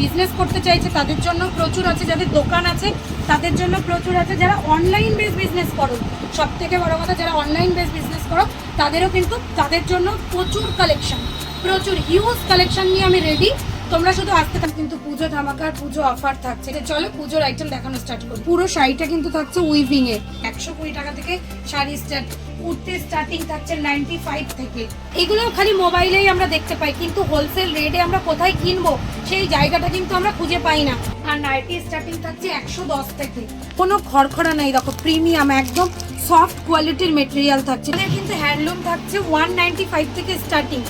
Business করতে চাইছে, তাদের জন্য প্রচুর আছে, যাদের দোকান আছে, তাদের জন্য প্রচুর আছে। যারা অনলাইন বেস বিজনেস করো সব থেকে বড় কথা, যারা অনলাইন বেস বিজনেস করো, তাদেরও কিন্তু তাদের জন্য প্রচুর কালেকশন প্রচুর হিউজ কালেকশন নিয়ে আমি রেডি তোমরা শুধু আসতে থাকো, কিন্তু পুজো ধামাকার পুজো অফার থাকছে। চলো পুজোর আইটেম দেখানো স্টার্ট করি। পুরো শাড়িটা কিন্তু থাকছে উইভিং এ একশো কুড়ি টাকা থেকে শাড়ি স্টার্ট উঠতে স্টার্টিং থাকছে নাইনটি ফাইভ থেকে। এগুলো খালি মোবাইলেই আমরা দেখতে পাই, কিন্তু হোলসেল রেটে আমরা কোথায় কিনবো, সেই জায়গাটা কিন্তু আমরা খুঁজে পাই না। আর নাইটি স্টার্টিং থাকছে একশো দশ থেকে। কোনো খড়খড়া নেই, দেখো প্রিমিয়াম একদম সফট কোয়ালিটির মেটেরিয়াল থাকছে। কিন্তু হ্যান্ডলুম থাকছে ওয়ান নাইনটি ফাইভ থেকে স্টার্টিং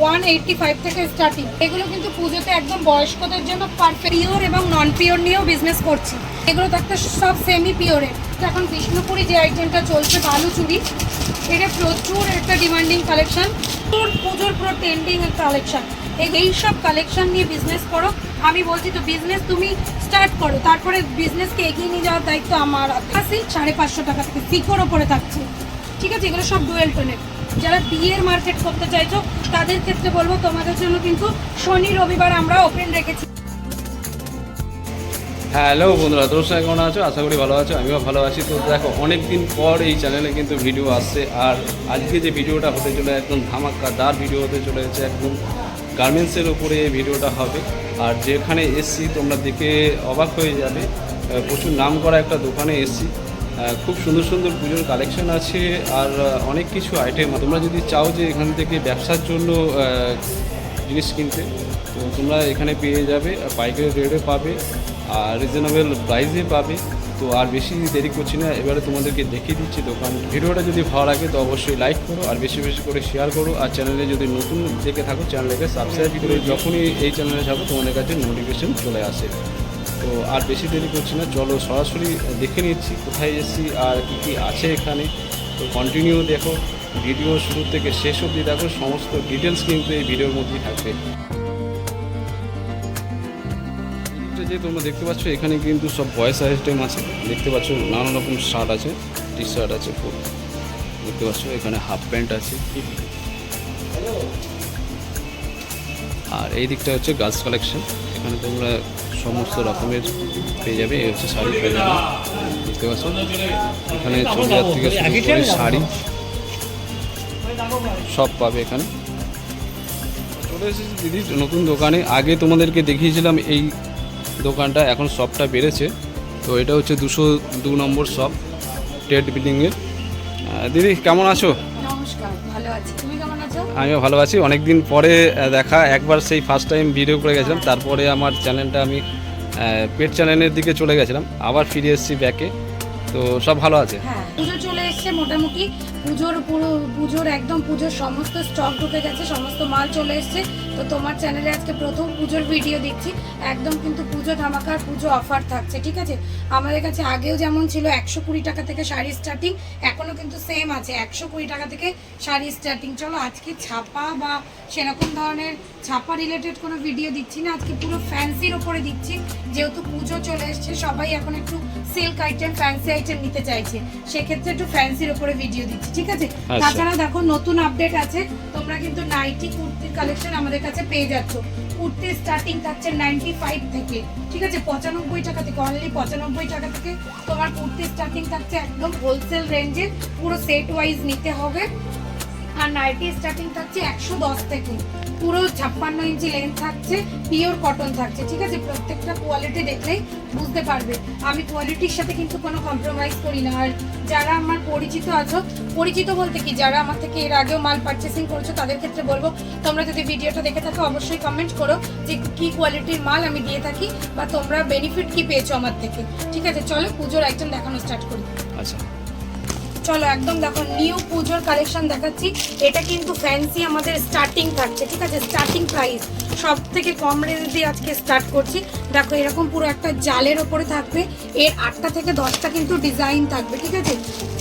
ওয়ান এইটটি ফাইভ থেকে স্টার্টিং এগুলো কিন্তু পুজোতে একদম বয়স্কদের জন্য পিওর এবং নন পিওর নিয়েও বিজনেস করছি। এগুলো থাকতে সব সেমি পিওরের এখন বিষ্ণুপুরি যে আইটেমটা চলছে বালু চুরি এটা প্রচুর একটা ডিমান্ডিং কালেকশন পুজোর পুরো ট্রেন্ডিং কালেকশন এই সব কালেকশন নিয়ে বিজনেস করো। আমি বলছি তো বিজনেস তুমি স্টার্ট করো। তারপরে বিজনেসকে এগিয়ে নিয়ে যাওয়ার দায়িত্ব আমার আসি সাড়ে পাঁচশো টাকা থেকে ফিকোর ওপরে থাকছে। ঠিক আছে? এগুলো সব ডুয়েল টোনের যারা বিয়ের মার্কেট করতে চাইছো, তাদের ক্ষেত্রে বলব, তোমাদের জন্য কিন্তু শনি, রবিবার আমরা ওপেন রেখেছি। হ্যালো বন্ধুরা, তোর সঙ্গে কেমন আছো? আশা করি ভালো আছো, আমিও ভালো আছি। তো দেখো অনেক দিন পর এই চ্যানেলে কিন্তু ভিডিও আসছে, আর আজকে যে ভিডিওটা হতে চলে একদম ধামাক্কাদার ভিডিও হতে চলেছে, একদম গার্মেন্টসের উপরে এই ভিডিওটা হবে। আর যেখানে এসছি, তোমরা দেখে অবাক হয়ে যাবে। প্রচুর নাম করা একটা দোকানে এসছি। খুব সুন্দর সুন্দর পুজোর কালেকশন আছে আর অনেক কিছু আইটেম তোমরা যদি চাও যে এখান থেকে ব্যবসার জন্য জিনিস কিনতে, তো তোমরা এখানে পেয়ে যাবে পাইকারি রেটে পাবে, আর রিজনেবল প্রাইসে পাবে। তো আর বেশি দেরি করছি না, এবারে তোমাদেরকে দেখিয়ে দিচ্ছি দোকান। ভিডিওটা যদি ভালো লাগে, তো অবশ্যই লাইক করো, আর বেশি বেশি করে শেয়ার করো। আর চ্যানেলে যদি নতুন দেখে থাকো চ্যানেলটাকে সাবস্ক্রাইব করে যখনই এই চ্যানেলে যাব, তোমাদের কাছে নোটিফিকেশন চলে আসে। তো আর বেশি দেরি করছি না। চলো সরাসরি দেখে নিচ্ছি কোথায় এসেছি আর কী কী আছে এখানে। তো কন্টিনিউ দেখো ভিডিও শুরু থেকে শেষ অবধি দেখো, সমস্ত ডিটেলস কিন্তু এই ভিডিওর মধ্যেই থাকবে। যে তোমরা দেখতে পাচ্ছ, এখানে কিন্তু সব ভয়েস আইটেম আছে। দেখতে পাচ্ছ, নানা রকম শার্ট আছে টি শার্ট আছে ফুল দেখতে পাচ্ছ, এখানে হাফ প্যান্ট আছে। আর এই দিকটা হচ্ছে গার্লস কালেকশন এখানে তোমরা সমস্ত রকমের পেয়ে যাবে এই হচ্ছে শাড়ি পেয়ে যাবে। দেখতে পাচ্ছ এখানে চুড়িদার থেকে শুরু করে শাড়ি সব পাবে এখানে। চলে এসেছি দিদি নতুন দোকানে। আগে তোমাদেরকে দেখিয়েছিলাম এই দোকানটা এখন শপটা বেড়েছে। তো এটা হচ্ছে দুশো দু নম্বর শপ টেট বিল্ডিংয়ের দিদি কেমন আছো? নমস্কার ভালো আছি। তুমি কেমন আছো? আমিও ভালো আছি। অনেক দিন পরে দেখা। একবার সেই ফার্স্ট টাইম ভিডিও করে গেছিলাম। তারপরে আমার চ্যানেলটা আমি পেট চ্যানেলের দিকে চলে গেছিলাম। আবার ফিরে এসেছি ব্যাকে তো সব ভালো আছে? হ্যাঁ পুজো চলে এসছে মোটামুটি। পুজোর পুরো, পুজোর একদম পুজোর সমস্ত স্টক ঢুকে গেছে, সমস্ত মাল চলে এসছে। তো তোমার চ্যানেলে আজকে প্রথম পুজোর ভিডিও দিচ্ছি একদম কিন্তু পুজো ধামাকার পুজো অফার থাকছে ঠিক আছে? আমাদের কাছে আগেও যেমন ছিল একশো কুড়ি টাকা থেকে শাড়ি স্টার্টিং এখনও কিন্তু সেম আছে একশো কুড়ি টাকা থেকে শাড়ি স্টার্টিং চলো আজকে ছাপা বা সেরকম ধরনের ছাপা রিলেটেড কোনো ভিডিও দিচ্ছি না আজকে পুরো ফ্যান্সির ওপরে দিচ্ছি। যেহেতু পুজো চলে এসছে সবাই এখন একটু সিল্ক আইটেম ফ্যান্সি আইটেম নিতে চাইছে। সেক্ষেত্রে একটু ফ্যান্সির ওপরে ভিডিও দিচ্ছি ঠিক আছে? আচ্ছা। তাছাড়া দেখো নতুন আপডেট আছে। তোমরা কিন্তু নাইটি কুর্তির কালেকশন আমাদের কাছে পেয়ে যাচ্ছ। কুর্তি স্টার্টিং থাকছে নাইনটি ফাইভ থেকে। ঠিক আছে? পঁচানব্বই টাকা থেকে অনলি পঁচানব্বই টাকা থেকে তোমার কুর্তি স্টার্টিং থাকছে একদম হোলসেল রেঞ্জে পুরো সেট ওয়াইজ নিতে হবে। আর নাইটি স্টার্টিং থাকছে একশো দশ থেকে। পুরো ছাপ্পান্ন ইঞ্চি লেন্থ থাকছে পিওর কটন থাকছে। ঠিক আছে? প্রত্যেকটা কোয়ালিটি দেখলেই বুঝতে পারবে। আমি কোয়ালিটির সাথে কিন্তু কোনো কম্প্রোমাইজ করি না। আর যারা আমার পরিচিত আছো, পরিচিত বলতে কি? যারা আমার থেকে এর আগেও মাল পারচেসিং করেছ, তাদের ক্ষেত্রে বলব, তোমরা যদি ভিডিওটা দেখে থাকো, অবশ্যই কমেন্ট করো যে কি কোয়ালিটির মাল আমি দিয়ে থাকি বা তোমরা বেনিফিট কি পেয়েছ আমার থেকে। ঠিক আছে, চলো পুজোর আইটেম দেখানো স্টার্ট করি। আচ্ছা। চলো একদম দেখো নিউ পুজোর কালেকশন দেখাচ্ছি। এটা কিন্তু ফ্যান্সি আমাদের স্টার্টিং থাকছে, ঠিক আছে? স্টার্টিং প্রাইস সব থেকে কম রেঞ্জ দিয়ে আজকে স্টার্ট করছি। দেখো, এরকম পুরো একটা জালের ওপরে থাকবে। এর আটটা থেকে দশটা কিন্তু ডিজাইন থাকবে, ঠিক আছে?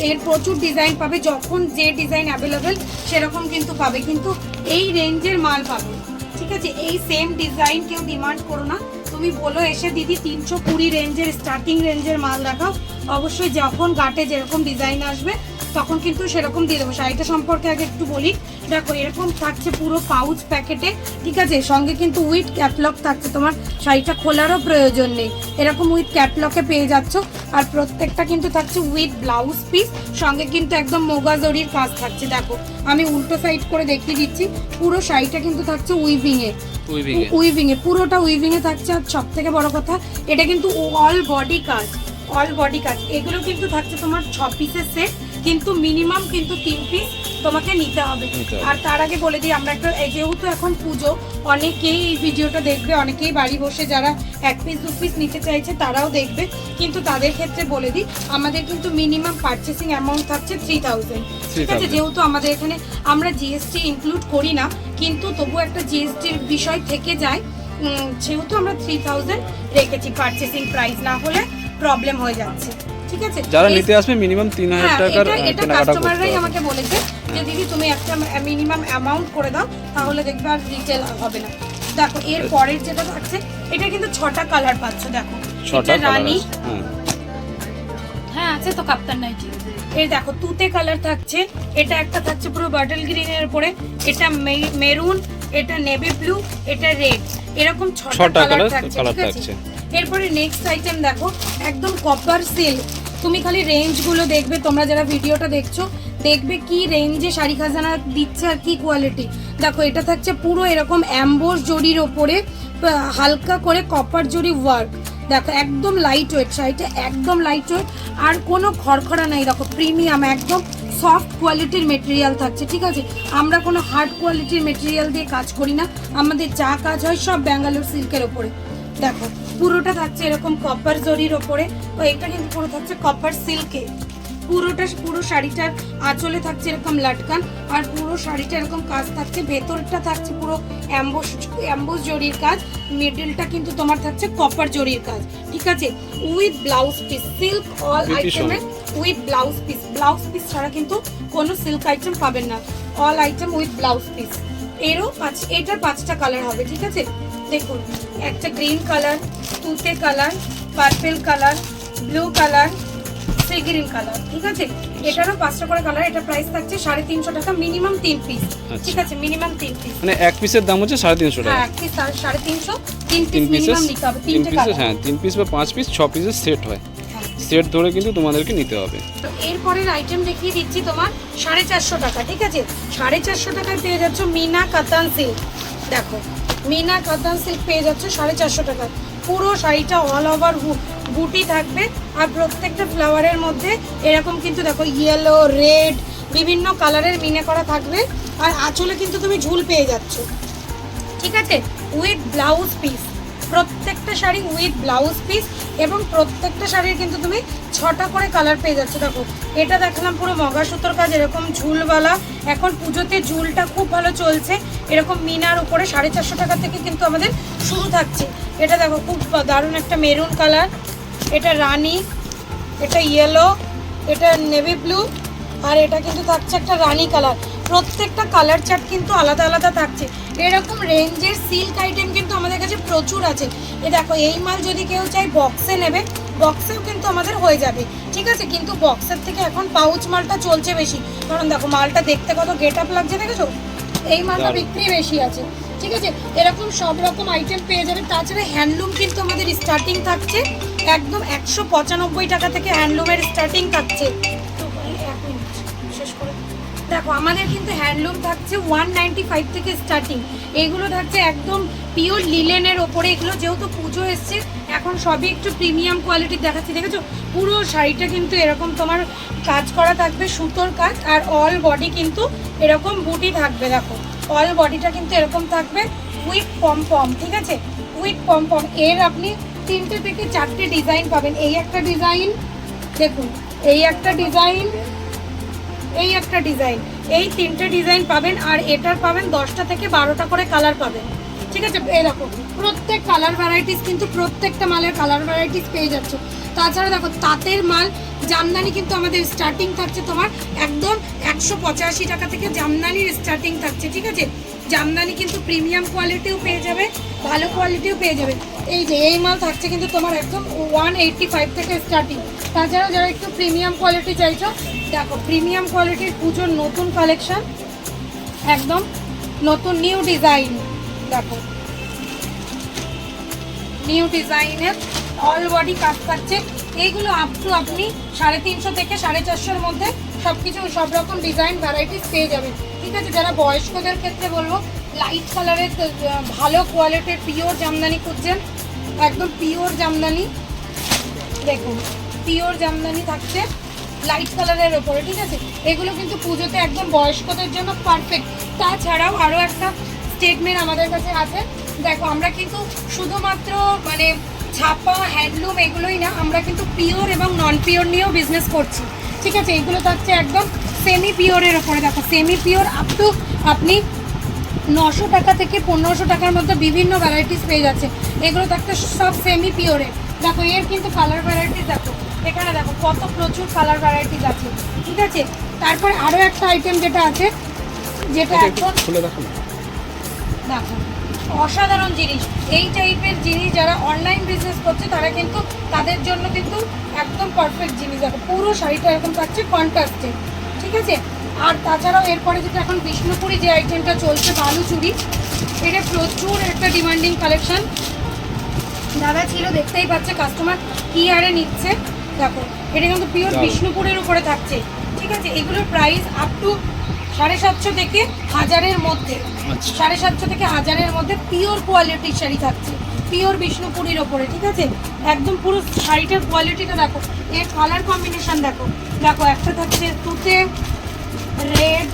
এর প্রচুর ডিজাইন পাবে, যখন যে ডিজাইন অ্যাভেলেবেল সেরকম কিন্তু পাবে। কিন্তু এই রেঞ্জের মাল পাবে, ঠিক আছে? এই সেম ডিজাইন কেউ ডিমান্ড করো না। তুমি বলো, এসে দিদি তিনশো কুড়ি রেঞ্জের স্টার্টিং রেঞ্জের মাল দেখাও। অবশ্যই যখন গাটে যেরকম ডিজাইন আসবে, তখন কিন্তু সেরকম দিয়ে দেবো। শাড়িটা সম্পর্কে আগে একটু বলি। দেখো এরকম থাকছে পুরো পাউচ প্যাকেটে ঠিক আছে সঙ্গে কিন্তু উইথ ক্যাটলগ থাকছে তোমার। শাড়িটা খোলারও প্রয়োজন নেই। এরকম উইথ ক্যাটলগে পেয়ে যাচ্ছ। আর প্রত্যেকটা কিন্তু থাকছে উইথ ব্লাউজ পিস সঙ্গে কিন্তু একদম মোগা জরির কাজ থাকছে দেখো। আমি উল্টো সাইড করে দেখিয়ে দিচ্ছি। পুরো শাড়িটা কিন্তু থাকছে উইভিং এ। উইভিং এ। উইভিং এ। পুরোটা উইভিং এ থাকছে। আর সব থেকে বড় কথা এটা কিন্তু অল বডি কাজ। অল বডি কাজ। এগুলো কিন্তু থাকছে তোমার ছ পিসের সেট কিন্তু মিনিমাম কিন্তু তিন পিস তোমাকে নিতে হবে। আর তার আগে বলে দিই আমরা একটা যেহেতু এখন পুজো অনেকেই এই ভিডিওটা দেখবে অনেকেই বাড়ি বসে যারা এক পিস দু পিস নিতে চাইছে তারাও দেখবে। কিন্তু তাদের ক্ষেত্রে বলে দিই আমাদের কিন্তু মিনিমাম পারচেসিং অ্যামাউন্ট থাকছে থ্রি থাউজেন্ড ঠিক আছে যেহেতু আমাদের এখানে আমরা জিএসটি ইনক্লুড করি না কিন্তু তবু একটা জিএসটির বিষয় থেকে যায় সেহেতু আমরা থ্রি থাউজেন্ড রেখেছি পারচেসিং প্রাইস না হলে প্রবলেম হয়ে যাচ্ছে। ঠিক আছে? যারা নিতে আসবে মিনিমাম তিন হাজার হ্যাঁ টাকার এটা কাস্টমাররাই আমাকে বলেছে যে দিদি তুমি একটা মিনিমাম অ্যামাউন্ট করে দাও তাহলে দেখবে আর রিটেল হবে না। দেখো এর পরের যেটা থাকছে এটা কিন্তু ছটা কালার পাচ্ছ দেখো। ছটা রানী। হ্যাঁ। হ্যাঁ আছে তো কাপ্তান নাইটি। এই দেখো তুতে কালার থাকছে এটা একটা থাকছে পুরো বাটল গ্রিনের উপরে এটা মেরুন এটা নেভি ব্লু এটা রেড এরকম ছটা কালার থাকছে ঠিক আছে। এরপরে নেক্সট আইটেম দেখো একদম কপার সিল্ক তুমি খালি রেঞ্জগুলো দেখবে তোমরা যারা ভিডিওটা দেখছ দেখবে কি রেঞ্জে শাড়ি খাজানা দিচ্ছে আর কি কোয়ালিটি দেখো, এটা থাকছে পুরো এরকম অ্যাম্বোস জরির ওপরে হালকা করে কপার জরি ওয়ার্ক দেখো, একদম লাইট ওয়েট শাড়িটা একদম লাইট ওয়েট আর কোনো খড়খড়া নাই, দেখো প্রিমিয়াম একদম সফট কোয়ালিটির মেটেরিয়াল থাকছে, ঠিক আছে? আমরা কোনো হার্ড কোয়ালিটির মেটেরিয়াল দিয়ে কাজ করি না। আমাদের যা কাজ হয় সব ব্যাঙ্গালোর সিল্কের ওপরে। দেখো, পুরোটা থাকছে এরকম কপার জরির ওপরে। এটা কিন্তু পুরো থাকছে কপার সিল্কে পুরোটা পুরো শাড়িটার আঁচলে থাকছে এরকম লাটকান আর পুরো শাড়িটা এরকম কাজ থাকছে ভেতরটা থাকছে পুরো অ্যাম্বোস অ্যাম্বোস জরির কাজ মিডলটা কিন্তু তোমার থাকছে কপার জরির কাজ ঠিক আছে with blouse piece silk all. আইটেমে with blouse piece blouse piece ছাড়া কিন্তু কোনো সিল্ক আইটেম পাবেন না all item with blouse piece এরও পাঁচ এটার পাঁচটা কালার হবে ঠিক আছে দেখুন একটা গ্রিন কালার তুতে colour purple colour blue colour sea green colour ঠিক আছে? এটারও পাঁচটা করে কালার এটা প্রাইস থাকছে সাড়ে তিনশো টাকা মিনিমাম তিন পিস আচ্ছা। ঠিক আছে? মিনিমাম তিন পিস মানে এক পিসের দাম হচ্ছে সাড়ে তিনশো টাকা। হ্যাঁ এক পিস সাড়ে তিনশো তিন পিস মিনিমাম নিতে হবে তিন তিনটে হ্যাঁ তিন পিস বা পাঁচ পিস ছ পিসের সেট হয়। সেট ধরে কিন্তু তোমাদেরকে নিতে হবে। তো এরপরের আইটেম দেখিয়ে দিচ্ছি তোমার সাড়ে চারশো টাকা ঠিক আছে? সাড়ে চারশো টাকায় পেয়ে যাচ্ছ মিনা কাতান সিল্ক দেখো মিনা কাতান সিল্ক পেয়ে যাচ্ছ সাড়ে চারশো টাকা পুরো শাড়িটা অল ওভার বুটি থাকবে আর প্রত্যেকটা ফ্লাওয়ারের মধ্যে এরকম কিন্তু দেখো ইয়েলো রেড বিভিন্ন কালারের মিনে করা থাকবে। আর আঁচলে কিন্তু তুমি ঝুল পেয়ে যাচ্ছ। ঠিক আছে? উইথ ব্লাউজ পিস প্রত্যেকটা শাড়ি উইথ ব্লাউজ পিস এবং প্রত্যেকটা শাড়ির কিন্তু তুমি ছটা করে কালার পেয়ে যাচ্ছ। দেখো, এটা দেখালাম পুরো মগা সুতোর কাজ এরকম ঝুলওয়ালা। এখন পুজোতে ঝুলটা খুব ভালো চলছে। এরকম মিনার উপরে সাড়ে চারশো টাকা থেকে কিন্তু আমাদের শুরু থাকছে। এটা দেখো, খুব দারুণ একটা মেরুন কালার এটা রানি এটা ইয়েলো এটা নেভি ব্লু আর এটা কিন্তু থাকছে একটা রানি কালার প্রত্যেকটা কালার চার্ট কিন্তু আলাদা আলাদা থাকছে। এরকম রেঞ্জের সিল্ক আইটেম কিন্তু আমাদের কাছে প্রচুর আছে। এ দেখো এই মাল যদি কেউ চাই বক্সে নেবে বক্সেও কিন্তু আমাদের হয়ে যাবে। ঠিক আছে? কিন্তু বক্সের থেকে এখন পাউচ মালটা চলছে বেশি। কারণ দেখো মালটা দেখতে কত গেট আপ লাগছে দেখেছ? এই মালটা বিক্রি বেশি আছে। ঠিক আছে? এরকম সব রকম আইটেম পেয়ে যাবে। তাছাড়া হ্যান্ডলুম কিন্তু আমাদের স্টার্টিং থাকছে। একদম একশো পঁচানব্বই টাকা থেকে হ্যান্ডলুমের স্টার্টিং থাকছে। দেখো, আমাদের কিন্তু হ্যান্ডলুম থাকছে ওয়ান নাইনটি ফাইভ থেকে স্টার্টিং এগুলো থাকছে একদম পিওর লিলেনের ওপরে। এগুলো যেহেতু পুজো এসছে, এখন সবই একটু প্রিমিয়াম কোয়ালিটির দেখাচ্ছি, দেখেছ? পুরো শাড়িটা কিন্তু এরকম তোমার কাজ করা থাকবে, সুতোর কাজ, আর অল বডি কিন্তু এরকম বুটি থাকবে, দেখো। অল বডিটা কিন্তু এরকম থাকবে উইথ পম পম ঠিক আছে? উইথ পম পম এর আপনি তিনটে থেকে চারটে ডিজাইন পাবেন। এই একটা ডিজাইন দেখুন, এই একটা ডিজাইন এই একটা ডিজাইন এই তিনটে ডিজাইন পাবেন আর এটার পাবেন দশটা থেকে বারোটা করে কালার পাবেন। ঠিক আছে? এরকম প্রত্যেক কালার ভ্যারাইটিস কিন্তু প্রত্যেকটা মালের কালার ভ্যারাইটিস পেয়ে যাচ্ছে। তাছাড়া দেখো, তাঁতের মাল, জামদানি কিন্তু আমাদের স্টার্টিং থাকছে তোমার একদম একশো পঁচাশি টাকা থেকে জামদানির স্টার্টিং থাকছে, ঠিক আছে? জামদানি কিন্তু প্রিমিয়াম কোয়ালিটিও পেয়ে যাবে, ভালো কোয়ালিটিও পেয়ে যাবে। এই যে, এই মাল থাকছে কিন্তু তোমার একদম ওয়ান এইটটি ফাইভ থেকে স্টার্টিং তাছাড়াও যারা একটু প্রিমিয়াম কোয়ালিটি চাইছো, দেখো প্রিমিয়াম কোয়ালিটির পুজোর নতুন কালেকশন একদম নতুন নিউ ডিজাইন দেখো। নিউ ডিজাইনের অল বডি কাজ থাকছে। এইগুলো আপ টু আপনি সাড়ে তিনশো থেকে সাড়ে চারশোর মধ্যে সব কিছু সব রকম ডিজাইন ভ্যারাইটিস পেয়ে যাবেন। ঠিক আছে, যারা বয়স্কদের ক্ষেত্রে বলব লাইট কালারের ভালো কোয়ালিটির পিওর জামদানি খুঁজছেন। একদম পিওর জামদানি। দেখুন, পিওর জামদানি থাকছে লাইট কালারের ওপরে, ঠিক আছে? এগুলো কিন্তু পুজোতে একদম বয়স্কদের জন্য পারফেক্ট তাছাড়াও আরও একটা স্টেটমেন্ট আমাদের কাছে আছে। দেখো, আমরা কিন্তু শুধুমাত্র মানে ছাপা হ্যান্ডলুম এগুলোই না, আমরা কিন্তু পিওর এবং নন পিওর নিয়েও বিজনেস করছি। ঠিক আছে? এগুলো থাকছে একদম সেমি পিওরের ওপরে। দেখো সেমি পিওর আপ টু আপনি নশো টাকা থেকে পনেরোশো টাকার মধ্যে বিভিন্ন ভ্যারাইটিস পেয়ে যাচ্ছে। এগুলো থাকতে সব সেমি পিওরে দেখো এর কিন্তু কালার ভ্যারাইটিস দেখো। এখানে দেখো কত প্রচুর কালার ভ্যারাইটিস আছে। ঠিক আছে? তারপরে আরও একটা আইটেম যেটা আছে যেটা এটা এখন দেখো দেখো অসাধারণ জিনিস। এই টাইপের জিনিস যারা অনলাইন বিজনেস করছে তারা কিন্তু তাদের জন্য কিন্তু একদম পারফেক্ট জিনিস। দেখো পুরো শাড়িটা এরকম থাকছে কন্ট্রাস্টে ঠিক আছে? আর তাছাড়াও এরপরে যেটা এখন বিষ্ণুপুরি যে আইটেমটা চলছে বালু চুড়ি এটা প্রচুর একটা ডিমান্ডিং কালেকশন দাদা ছিল দেখতেই পাচ্ছে কাস্টমার কি আরে নিচ্ছে। দেখো এটা কিন্তু পিওর বিষ্ণুপুরের উপরে থাকছে। ঠিক আছে এগুলোর প্রাইস আপ টু সাড়ে সাতশো থেকে হাজারের মধ্যে। আচ্ছা। সাড়ে সাতশো থেকে হাজারের মধ্যে পিওর কোয়ালিটির শাড়ি থাকছে। পিওর বিষ্ণুপুরীর ওপরে ঠিক আছে? একদম পুরো শাড়িটার কোয়ালিটিটা দেখো। এর কালার কম্বিনেশন দেখো। দেখো একটা থাকছে তুতে রেড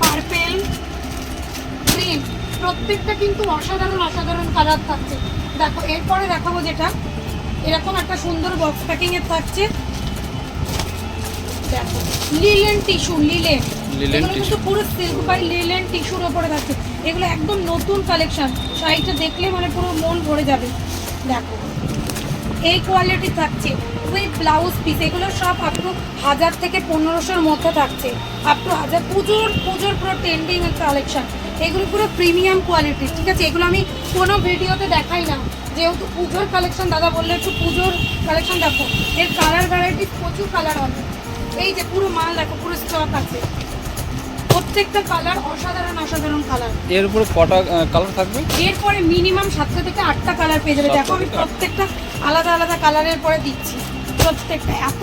পার্পেল গ্রিন প্রত্যেকটা কিন্তু অসাধারণ অসাধারণ কালার থাকছে। দেখো এরপরে দেখাবো যেটা। এরকম একটা সুন্দর বক্স প্যাকিং এর থাকছে। দেখো লিলেন টিস্যু লিলেন লিলেন এগুলো কিন্তু পুরো সিল্ক বাই লিলেন টিস্যুর ওপরে থাকছে। এগুলো একদম নতুন কালেকশন শাড়িটা দেখলে মানে পুরো মন ভরে যাবে। দেখো এই কোয়ালিটি থাকছে উইথ ব্লাউজ পিস এগুলো সব আপ টু হাজার থেকে পনেরোশোর মধ্যে থাকছে। আপ টু হাজার, পুজোর পুজোর পুরো ট্রেন্ডিং কালেকশন এগুলো পুরো প্রিমিয়াম কোয়ালিটি ঠিক আছে? এগুলো আমি কোনো ভিডিওতে দেখাই না। যেহেতু পুজোর কালেকশন দাদা বললে একটু পুজোর কালেকশন দেখো। এর কালার ভ্যারাইটি প্রচুর কালার হবে। এই যে পুরো মাল দেখো, পুরো স্টক আছে। প্রত্যেকটা কালার অসাধারণ অসাধারণ কালারের উপরে কটা কালার থাকবে? এরপরে মিনিমাম সাতটা থেকে আটটা কালার পেয়ে যাবে। দেখো আমি প্রত্যেকটা আলাদা আলাদা কালারের পরে দিচ্ছি। প্রত্যেকটা। এত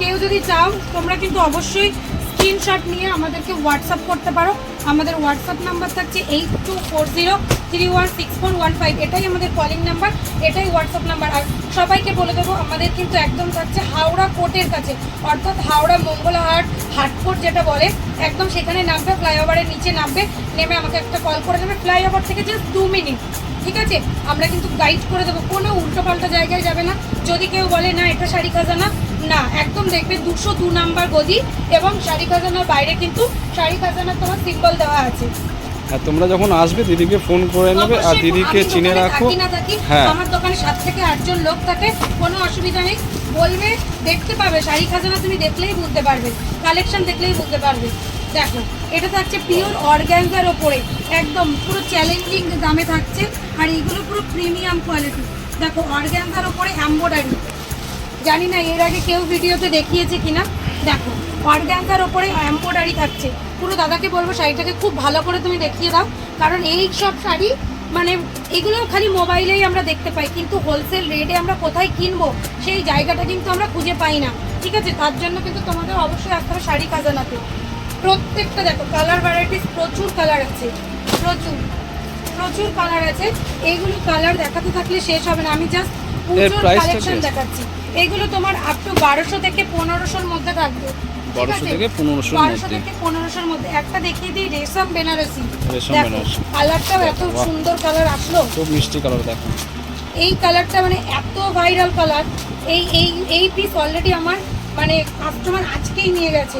কেউ যদি চাও তোমরা কিন্তু অবশ্যই স্ক্রিনশট নিয়ে আমাদেরকে হোয়াটসঅ্যাপ করতে পারো। আমাদের হোয়াটসঅ্যাপ নাম্বার থাকছে eight two four zero three one six four one five এটাই আমাদের কলিং নাম্বার এটাই হোয়াটসঅ্যাপ নাম্বার আর সবাইকে বলে দেবো, আমাদের কিন্তু একদম থাকছে হাওড়া কোর্টের কাছে। অর্থাৎ হাওড়া মঙ্গলাহাট হাটকোট যেটা বলে, একদম সেখানে নামবে, ফ্লাইওভারের নিচে নামবে। নেমে আমাকে একটা কল করে দেবে, ফ্লাইওভার থেকে জাস্ট দু মিনিট। ঠিক আছে? আমরা কিন্তু গাইড করে দেবো, কোনো উল্টোপাল্টা জায়গায় যাবে না। যদি কেউ বলে, না, এটা শাড়ি খাজানা। না একদম দেখবে দুশো দু নাম্বার গদি এবং শাড়ি খাজানার বাইরে কিন্তু শাড়ি খাজানার তোমার সিম্বল দেওয়া আছে। আর তোমরা যখন আসবে দিদিকে ফোন করে নেবে আর দিদিকে চিনে রাখো। না হ্যাঁ। আমার দোকানে সাত থেকে আটজন লোক থাকে কোনো অসুবিধা নেই। বলবে দেখতে পাবে শাড়ি খাজানা তুমি দেখলেই বুঝতে পারবে কালেকশন দেখলেই বুঝতে পারবে। দেখো এটা থাকছে পিওর অর্গ্যানজার ওপরে একদম পুরো চ্যালেঞ্জিং দামে থাকছে আর এইগুলো পুরো প্রিমিয়াম কোয়ালিটি দেখো অর্গ্যানজার ওপরে এম্বয়ডারি জানি না এর আগে কেউ ভিডিওতে দেখিয়েছে কিনা। দেখো অর্গ্যানজার ওপরে এম্বয়ডারি থাকছে। পুরো দাদাকে বলব শাড়িটাকে খুব ভালো করে তুমি দেখিয়ে দাও। কারণ এই সব শাড়ি মানে এগুলো খালি মোবাইলেই আমরা দেখতে পাই কিন্তু হোলসেল রেটে আমরা কোথায় কিনবো সেই জায়গাটা কিন্তু আমরা খুঁজে পাই না। ঠিক আছে? তার জন্য কিন্তু তোমাদের অবশ্যই আসতে হবে শাড়ি কাজানাতে প্রত্যেকটা দেখো কালার ভ্যারাইটিস প্রচুর কালার আছে। প্রচুর প্রচুর কালার আছে। এইগুলো কালার দেখাতে থাকলে শেষ হবে না। আমি জাস্ট পুজোর কালেকশন দেখাচ্ছি। এগুলো তোমার আপ টু বারোশো থেকে পনেরোশোর মধ্যে থাকবে। বারোশো? থেকে পনেরোশোর বারোশো মধ্যে থেকে পনেরোশোর মধ্যে। একটা দেখিয়ে দিই রেশম বেনারসি। রেশম দেখো বেনারসি। কালারটাও এত বাহ। সুন্দর কালার আসলো। খুব মিষ্টি কালার দেখো। এই কালারটা মানে এত ভাইরাল কালার এই এই এই পিস অলরেডি আমার মানে কাস্টমার আজকেই নিয়ে গেছে।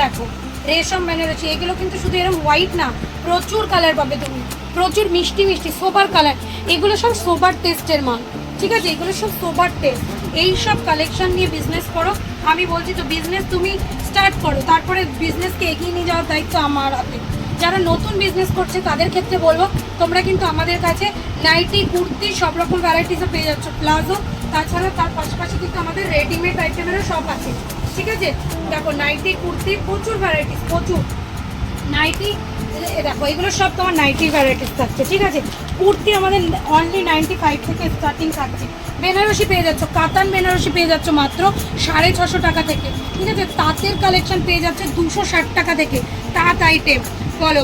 দেখো রেশম বেনারসি এগুলো কিন্তু শুধু এরকম হোয়াইট না প্রচুর কালার পাবে তুমি। প্রচুর মিষ্টি মিষ্টি সোবার কালার এগুলো সব সোবার টেস্টের মাল। ঠিক আছে? এগুলো সব সোবার টেস্ট এই সব কালেকশন নিয়ে বিজনেস করো। আমি বলছি তো বিজনেস তুমি স্টার্ট করো। তারপরে বিজনেসকে এগিয়ে নিয়ে যাওয়ার দায়িত্ব আমার হাতে। যারা নতুন বিজনেস করছে, তাদের ক্ষেত্রে বলব, তোমরা কিন্তু আমাদের কাছে নাইটি কুর্তি, সব রকম ভ্যারাইটিসও পেয়ে যাচ্ছ। প্লাজো তাছাড়া তার পাশাপাশি কিন্তু আমাদের রেডিমেড আইটেমেরও সব আছে। ঠিক আছে? দেখো নাইটি কুর্তি, প্রচুর ভ্যারাইটিস প্রচুর। নাইটি দেখো, এগুলো সব তোমার নাইটি ভ্যারাইটিস থাকছে, ঠিক আছে? কুর্তি আমাদের অনলি নাইনটি ফাইভ থেকে স্টার্টিং থাকছে। বেনারসি পেয়ে যাচ্ছ, কাতান বেনারসি পেয়ে যাচ্ছ মাত্র সাড়ে ছশো টাকা থেকে, ঠিক আছে? তাঁতের কালেকশন পেয়ে যাচ্ছে দুশো ষাট টাকা থেকে, তাঁত আইটেম বলো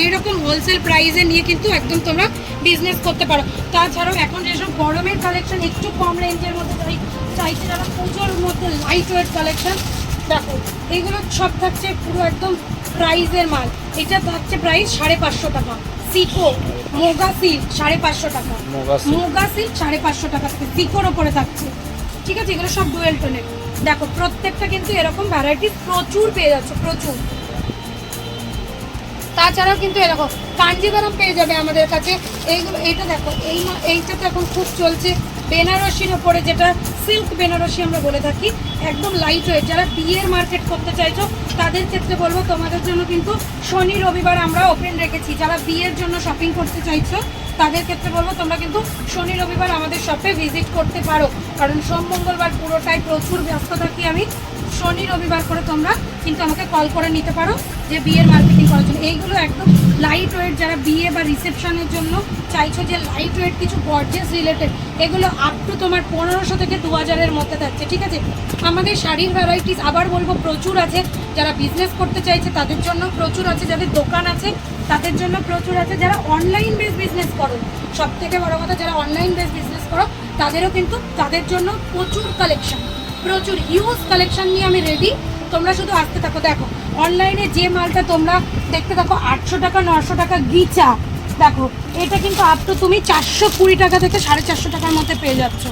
এইরকম হোলসেল প্রাইসে নিয়ে কিন্তু একদম তোমরা বিজনেস করতে পারো। তাছাড়াও এখন যেসব গরমের কালেকশন একটু কম রেঞ্জের মধ্যে চাই চাইছে যারা পুজোর মধ্যে লাইট ওয়েট কালেকশন দেখো এগুলো সব থাকছে পুরো একদম প্রাইজের মাল। এটা থাকছে প্রাইস সাড়ে পাঁচশো টাকা। সিকো মোগা সিল্ক সাড়ে পাঁচশো টাকা। মোগা। সিল্ক সাড়ে পাঁচশো টাকা থেকে সিকোর ওপরে থাকছে। ঠিক আছে এগুলো সব ডুয়েল টোনের দেখো প্রত্যেকটা কিন্তু এরকম ভ্যারাইটিস প্রচুর পেয়ে যাচ্ছে প্রচুর। তাছাড়াও কিন্তু এরকম কাঞ্জিভারম পেয়ে যাবে আমাদের কাছে। এইগুলো এইটা দেখো এই এইটা তো এখন খুব চলছে বেনারসির ওপরে যেটা সিল্ক বেনারসি আমরা বলে থাকি, একদম লাইট ওয়েট যারা বিয়ের মার্কেট করতে চাইছো, তাদের ক্ষেত্রে বলব, তোমাদের জন্য কিন্তু শনি, রবিবার আমরা ওপেন রেখেছি। যারা বিয়ের জন্য শপিং করতে চাইছো, তাদের ক্ষেত্রে বলব, তোমরা কিন্তু শনি, রবিবার আমাদের শপে ভিজিট করতে পারো। কারণ সোম, মঙ্গলবার পুরোটাই প্রচুর ব্যস্ত থাকি আমি। শনি, রবিবার করে তোমরা কিন্তু আমাকে কল করে নিতে পারো যে বিয়ের মার্কেটিং করার জন্য। এইগুলো একদম লাইট ওয়েট যারা বিয়ে বা রিসেপশনের জন্য চাইছো যে লাইট ওয়েট কিছু গর্জেস রিলেটেড এগুলো আপ টু তোমার পনেরোশো থেকে দু হাজারের মধ্যে থাকছে, ঠিক আছে? আমাদের শাড়ির ভ্যারাইটিস আবার বলব, প্রচুর আছে। যারা বিজনেস করতে চাইছে তাদের জন্য প্রচুর আছে, যাদের দোকান আছে তাদের জন্য প্রচুর আছে। যারা অনলাইন বেস বিজনেস করো সব থেকে বড় কথা, যারা অনলাইন বেস বিজনেস করো তাদেরও কিন্তু তাদের জন্য প্রচুর কালেকশন প্রচুর হিউজ কালেকশন নিয়ে আমি রেডি তোমরা শুধু আসতে থাকো দেখো অনলাইনে যে মালটা তোমরা দেখতে থাকো আটশো টাকা নশো টাকা গিচা। দেখো এটা কিন্তু আপ টু তুমি চারশো কুড়ি টাকা থেকে সাড়ে চারশো টাকার মধ্যে পেয়ে যাচ্ছ।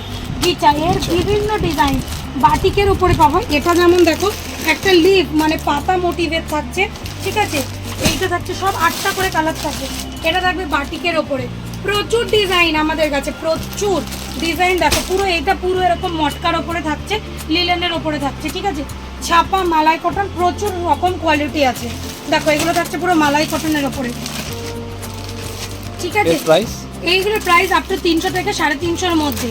গিচা এর বিভিন্ন ডিজাইন বাটিকের উপরে পাবো এটা যেমন দেখো একটা লিভ মানে পাতা মোটিভের থাকছে ঠিক আছে? এইটা থাকছে সব আটটা করে কালার থাকবে। এটা থাকবে বাটিকের ওপরে প্রচুর ডিজাইন আমাদের কাছে প্রচুর ডিজাইন দেখো পুরো এটা পুরো এরকম মটকার ওপরে থাকছে লিলেনের ওপরে থাকছে ঠিক আছে? ছাপা মালাই কটন প্রচুর রকম কোয়ালিটি আছে। দেখো এগুলো থাকছে পুরো মালাই কটনের ওপরে। ঠিক আছে? এইগুলো প্রাইস আপ টু তিনশো থেকে সাড়ে তিনশোর মধ্যে।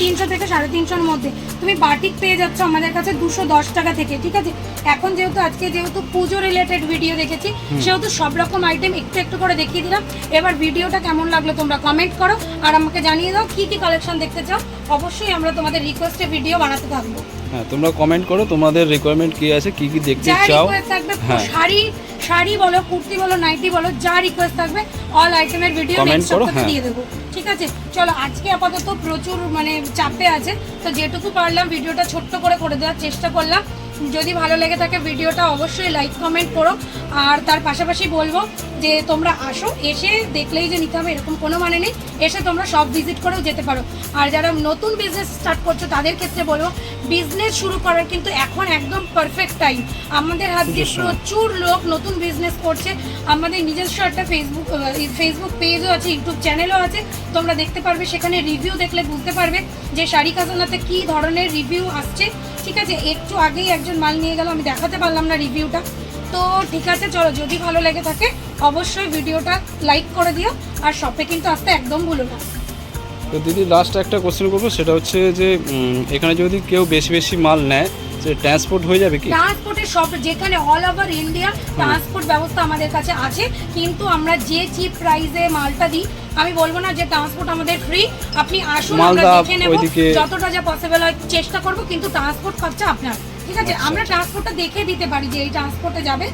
তিনশো থেকে সাড়ে তিনশোর মধ্যে। তুমি বাটিক পেয়ে যাচ্ছ আমাদের কাছে দুশো দশ টাকা থেকে ঠিক আছে? এখন যেহেতু আজকে যেহেতু পুজো রিলেটেড ভিডিও দেখেছি সেহেতু সব রকম আইটেম একটু একটু করে দেখিয়ে দিলাম। এবার ভিডিওটা কেমন লাগল তোমরা কমেন্ট করো আর আমাকে জানিয়ে দাও কি কি কালেকশন দেখতে চাও। অবশ্যই আমরা তোমাদের রিকোয়েস্টে ভিডিও বানাতে থাকব। হ্যাঁ তোমরা কমেন্ট করো তোমাদের রিকোয়ারমেন্ট কি আছে কি কি দেখতে চাও। হ্যাঁ। শাড়ি শাড়ি বলো কুর্তি বলো নাইটি বলো যা রিকোয়েস্ট থাকবে অল আইটেমের ভিডিও নেক্সট সপ্তাহে। দিয়ে দেবো। ঠিক আছে? চলো আজকে আপাতত প্রচুর মানে চাপে আছে তো যেটুকু পারলাম ভিডিওটা ছোট্ট করে করে দেওয়ার চেষ্টা করলাম। যদি ভালো লেগে থাকে ভিডিওটা অবশ্যই লাইক কমেন্ট করো। আর তার পাশাপাশি বলব যে তোমরা আসো এসে দেখলেই যে নিতে হবে এরকম কোনো মানে নেই। এসে তোমরা সব ভিজিট করেও যেতে পারো। আর যারা নতুন বিজনেস স্টার্ট করছ তাদের ক্ষেত্রে বলব বিজনেস শুরু করার কিন্তু এখন একদম পারফেক্ট টাইম আমাদের হাত দিয়ে প্রচুর লোক নতুন বিজনেস করছে। আমাদের নিজস্ব একটা ফেসবুক ফেসবুক পেজও আছে ইউটিউব চ্যানেলও আছে। তোমরা দেখতে পারবে সেখানে রিভিউ দেখলে বুঝতে পারবে যে শাড়ি খাজানাতে কী ধরনের রিভিউ আসছে। ঠিক আছে একটু আগেই একজন মাল নিয়ে গেল আমি দেখাতে পারলাম না রিভিউটা তো ঠিক আছে চলো যদি ভালো লেগে থাকে অবশ্যই ভিডিওটা লাইক করে দিও আর শপে কিন্তু আসতে একদম ভুলো না। তো দিদি লাস্ট একটা কোশ্চেন করব সেটা হচ্ছে যে এখানে যদি কেউ বেশি বেশি মাল নেয় সে ট্রান্সপোর্ট হয়ে যাবে কি? ট্রান্সপোর্টের সব যেখানে অল ওভার ইন্ডিয়া ট্রান্সপোর্ট ব্যবস্থা আমাদের কাছে আছে কিন্তু আমরা যে চিপ প্রাইসে মালটা দিই আমি বলব না যে ট্রান্সপোর্ট আমাদের ফ্রি আপনি আসুন আমরা দেখে নেব। যতটা যা পসিবল হয় চেষ্টা করব কিন্তু ট্রান্সপোর্ট খরচা আপনার। ঠিক আছে? আচ্ছা, আমরা ট্রান্সপোর্টটা দেখে দিতে পারি যে এই ট্রান্সপোর্টে যাবে।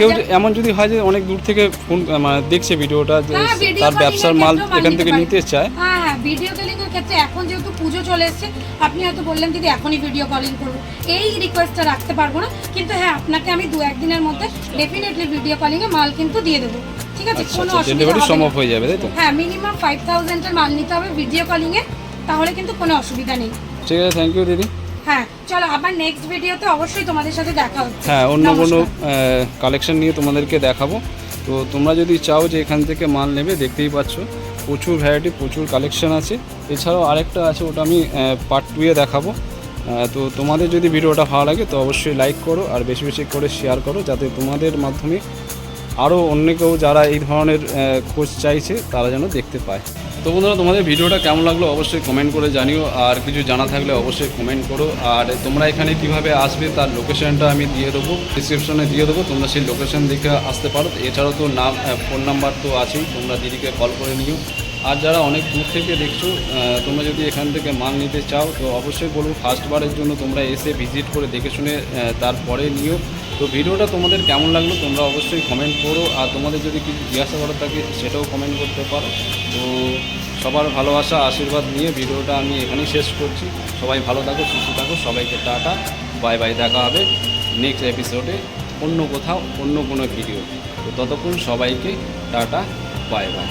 কেউ এমন যদি হয় যে অনেক দূর থেকে ফোন মানে দেখছে ভিডিওটা যে হ্যাঁ, তার ব্যবসার মাল এখান থেকে নিতে চায়। হ্যাঁ হ্যাঁ ভিডিও কলিং এর ক্ষেত্রে এখন যেহেতু পুজো চলে এসেছে আপনি হয়তো বললেন দিদি এখনই ভিডিও কলিং করব এই রিকোয়েস্টটা রাখতে পারব না। কিন্তু হ্যাঁ আপনাকে আমি দু একদিনের মধ্যে ডেফিনেটলি ভিডিও কলিং এ মাল কিন্তু দিয়ে দেবো। ঠিক আছে আচ্ছা কোনো আচ্ছা অসুবিধা ডেলিভারি হবে সম্ভব। হয়ে যাবে তাই তো? হ্যাঁ মিনিমাম ফাইভ থাউজেন্ডের মাল নিতে হবে ভিডিও কলিং এ তাহলে কিন্তু কোনো অসুবিধা নেই। ঠিক আছে থ্যাংক ইউ দিদি। হ্যাঁ চলো আবার নেক্সট ভিডিওতে অবশ্যই তোমাদের সাথে দেখা হচ্ছে। হ্যাঁ অন্য কোনো কালেকশন নিয়ে তোমাদেরকে দেখাবো। তো তোমরা যদি চাও যে এখান থেকে মাল নেবে দেখতেই পাচ্ছ প্রচুর ভ্যারাইটি প্রচুর কালেকশন আছে। এছাড়াও আরেকটা আছে ওটা আমি পার্ট টুয়ে দেখাবো। তো তোমাদের যদি ভিডিওটা ভালো লাগে তো অবশ্যই লাইক করো আর বেশি বেশি করে শেয়ার করো যাতে তোমাদের মাধ্যমে আরও অন্য কেউ যারা এই ধরনের খোঁজ চাইছে, তারা যেন দেখতে পায়। তো বন্ধুরা, তোমাদের ভিডিওটা কেমন লাগল অবশ্যই কমেন্ট করে জানিও, আর কিছু জানা থাকলে অবশ্যই কমেন্ট করো। আর তোমরা এখানে কীভাবে আসবে, তার লোকেশনটা আমি দিয়ে দেবো ডিসক্রিপশনে দিয়ে দেবো, তোমরা সেই লোকেশন দেখে আসতে পারো। এছাড়াও তো নাম ফোন নাম্বার তো আছেই, তোমরা দিদিকে কল করে নিও। আর যারা অনেক দূর থেকে দেখছ তোমরা যদি এখান থেকে মাল নিতে চাও, তো অবশ্যই বলব ফার্স্টবারের জন্য তোমরা এসে ভিজিট করে দেখে শুনে তারপরে নিও। তো ভিডিওটা তোমাদের কেমন লাগল তোমরা অবশ্যই কমেন্ট করো। আর তোমাদের যদি কিছু জিজ্ঞাসা করার থাকে, সেটাও কমেন্ট করতে পারো। তো সবার ভালোবাসা, আশীর্বাদ নিয়ে ভিডিওটা আমি এখানেই শেষ করছি। সবাই ভালো থাকো, সুস্থ থাকো, সবাইকে টাটা। বাই বাই, দেখা হবে নেক্সট এপিসোডে অন্য কোথাও, অন্য কোনো ভিডিও তো ততক্ষণ সবাইকে টাটা, বাই বাই।